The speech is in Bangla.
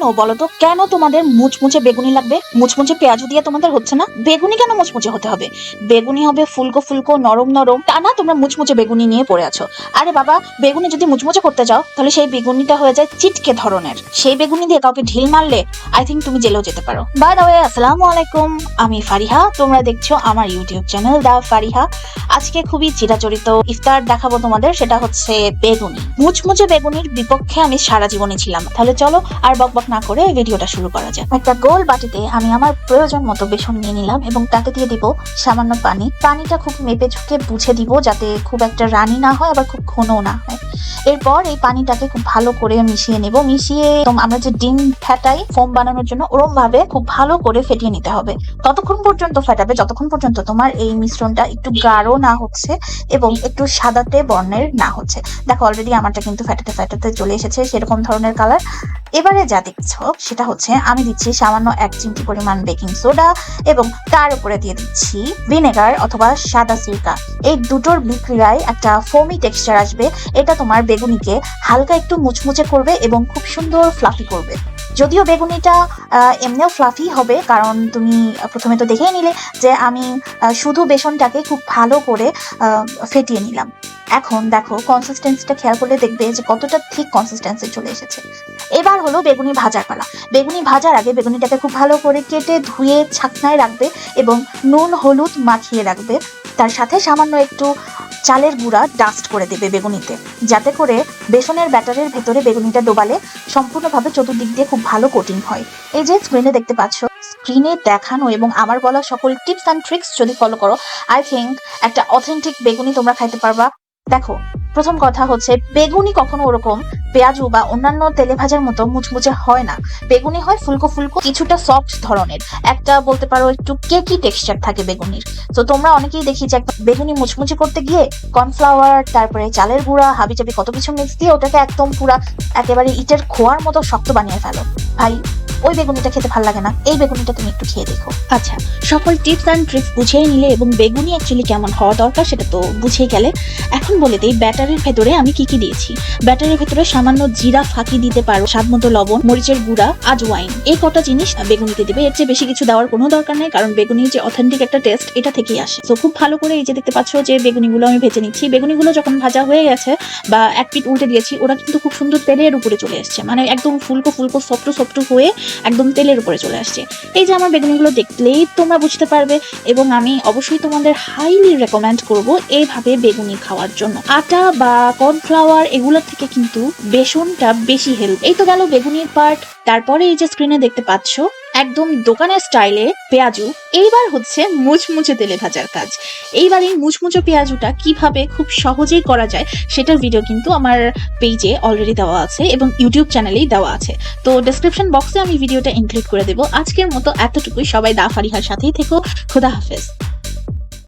কেন বলো তো কেন তোমাদের মুচমুচে বেগুনি লাগবে? মুচমুচে পেঁয়াজু দিয়ে তোমাদের হচ্ছে না? বেগুনি কেন মুচমুচে হতে হবে? বেগুনি হবে ফুলকো ফুলকো, নরম নরম। তা না, তোমরা মুচমুচে বেগুনি নিয়ে পড়ে আছো। আরে বাবা, বেগুনি যদি মুচমুচে করতে যাও, তাহলে সেই বেগুনিটা হয়ে যায় চিটকে ধরনের। সেই বেগুনি দিয়ে কাউকে ঢিল মারলে আই থিঙ্ক তুমি জেলেও যেতে পারো। বাই দ্য ওয়ে আসসালামু আলাইকুম। আমি ফারিহা। তোমরা দেখছ আমার ইউটিউব চ্যানেল দা ফারিহা আজকে খুবই চিরাচরিত ইফতার দেখাবো তোমাদের, সেটা হচ্ছে বেগুনি। মুচমুচে বেগুনির বিপক্ষে আমি সারা জীবনে ছিলাম। তাহলে চলো আর বকবক না করে ভিডিওটা শুরু করা যাক। একটা গোল বাটিতে আমি আমার প্রয়োজন মতো বেসন নিয়ে নিলাম এবং তাতে দিয়ে দিব সামান্য পানি। পানিটা খুব মেপে ঝুঁকে বুঝে দিব যাতে খুব একটা রানি না হয়, আবার খুব ঘনও না হয়। এরপর এই পানিটাকে খুব ভালো করে মিশিয়ে নেব। মিশিয়ে আমরা যে ডিম ফেটাই ফোম বানানোর জন্য ওরম ভাবে খুব ভালো করে ফেটিয়ে নিতে হবে। ততক্ষণ পর্যন্ত ফেটাবে, যতক্ষণ পর্যন্ত তোমার এই মিশ্রণটা একটু গাঢ় না হচ্ছে এবং একটু সাদাতে বর্ণের না হচ্ছে। দেখো অলরেডি আমারটা কিন্তু ফেটাতে ফেটাতে চলে এসেছে, সেরকম ধরনের কালার এবারে যা দেখছ? সেটা হচ্ছে আমি দিচ্ছি সামান্য এক চিমটি পরিমাণ বেকিং সোডা এবং তার উপরে দিয়ে দিচ্ছি ভিনেগার অথবা সাদা সিরকা। এই দুটোর বিক্রিয়ায় একটা ফোমি টেক্সচার আসবে। এটা তোমার বেগুনিকে হালকা একটু মুচমুচে করবে এবং খুব সুন্দর ফ্লাফি করবে। যদিও বেগুনিটা এমনিও ফ্লাফি হবে, কারণ তুমি প্রথমে তো দেখেই নিলে যে আমি শুধু বেসনটাকে খুব ভালো করে ফেটিয়ে নিলাম। এখন দেখো কনসিস্টেন্সিটা খেয়াল করলে দেখবে যে কতটা ঠিক কনসিস্টেন্সি চলে এসেছে। এবার হলো বেগুনি ভাজার পালা। বেগুনি ভাজার আগে বেগুনিটাকে খুব ভালো করে কেটে ধুয়ে ছাকনায় রাখবে এবং নুন, হলুদ মাখিয়ে রাখবে। তার সাথে সামান্য একটু চালের গুঁড়া ডাস্ট করে দেবে বেগুনিতে। যাতে করে বেসনের ব্যাটারের ভেতরে বেগুনিটা ডোবালে সম্পূর্ণভাবে চতুর্দিক দিয়ে খুব ভালো কোটিং হয়। এই যে স্ক্রিনে দেখতে পাচ্ছ স্ক্রিনে দেখানো এবং আমার বলা সকল টিপস অ্যান্ড ট্রিক্স যদি ফলো করো আই থিঙ্ক একটা অথেন্টিক বেগুনি তোমরা খাইতে পারবা। দেখো, প্রথম কথা হচ্ছে, বেগুনি কখনো ওরকম পেঁয়াজু বা অন্যান্য তেলে ভাজার মতো মুচমুচে হয় না। বেগুনি হয় ফুলকো ফুলকো, কিছুটা সফট ধরনের। একটা বলতে পারো, একটু কেকি টেক্সচার থাকে বেগুনির। তো তোমরা অনেকেই দেখি যে বেগুনি মুচমুচে করতে গিয়ে কর্নফ্লাওয়ার তারপরে চালের গুঁড়া, হাবিজাবি কত কিছু মিক্স দিয়ে ওটাকে একদম পুরা একেবারে ইটের খোয়ার মতো শক্ত বানিয়ে ফেলো। ভাই ওই বেগুনিটা খেতে ভালো লাগে না, এই বেগুনিটা তুমি একটু খেয়ে দেখো। আচ্ছা সকল টিপস অ্যান্ড ট্রিক্স বুঝিয়ে নিলে এবং বেগুনি অ্যাকচুয়ালি কেমন হওয়া দরকার সেটা তো বুঝেই গেলে। এখন বলে দিই ব্যাটারের ভেতরে আমি কি কি দিয়েছি? ব্যাটারের ভেতরে সামান্য জিরা ফাঁকি দিতে পারো, স্বাদ মতো লবণ, মরিচের গুঁড়া আজওয়াইন এই কটা জিনিস বেগুনিতে দিবে, এর চেয়ে বেশি কিছু দেওয়ার কোনো দরকার নেই, কারণ বেগুনির যে অথেন্টিক একটা টেস্ট এটা থেকেই আসে। তো খুব ভালো করে এই যে দেখতে পাচ্ছ যে বেগুনিগুলো আমি ভেজে নিচ্ছি, বেগুনিগুলো যখন ভাজা হয়ে গেছে বা এক পিট উল্টে দিয়েছি, ওরা কিন্তু খুব সুন্দর তেলের উপরে চলে এসছে। মানে একদম ফুলকো ফুলকো সফটু সফটু হয়ে একদম তেলের উপরে চলে আসছে। এই যে আমার বেগুনিগুলো দেখলেই তোমরা বুঝতে পারবে এবং আমি অবশ্যই তোমাদের হাইলি রেকমেন্ড করব এইভাবে বেগুনি খাওয়ার জন্য। আটা বা কর্নফ্লাওয়ার এগুলোর থেকে কিন্তু বেসনটা বেশি হেল্প এই তো গেল বেগুনির পার্ট তারপরে এই যে স্ক্রিনে দেখতে পাচ্ছ একদম দোকানের স্টাইলে পেঁয়াজু, এইবার হচ্ছে মুচমুচে তেলে ভাজার কাজ। এইবার এই মুচমুচে পেঁয়াজুটা কীভাবে খুব সহজেই করা যায়, সেটার ভিডিও কিন্তু আমার পেজে অলরেডি দেওয়া আছে এবং ইউটিউব চ্যানেলেই দেওয়া আছে। তো ডিসক্রিপশন বক্সে আমি ভিডিওটা ইনক্লুড করে দেবো। আজকের মতো এতটুকুই। সবাই দা ফারিহার সাথেই থেকো। খোদা হাফেজ।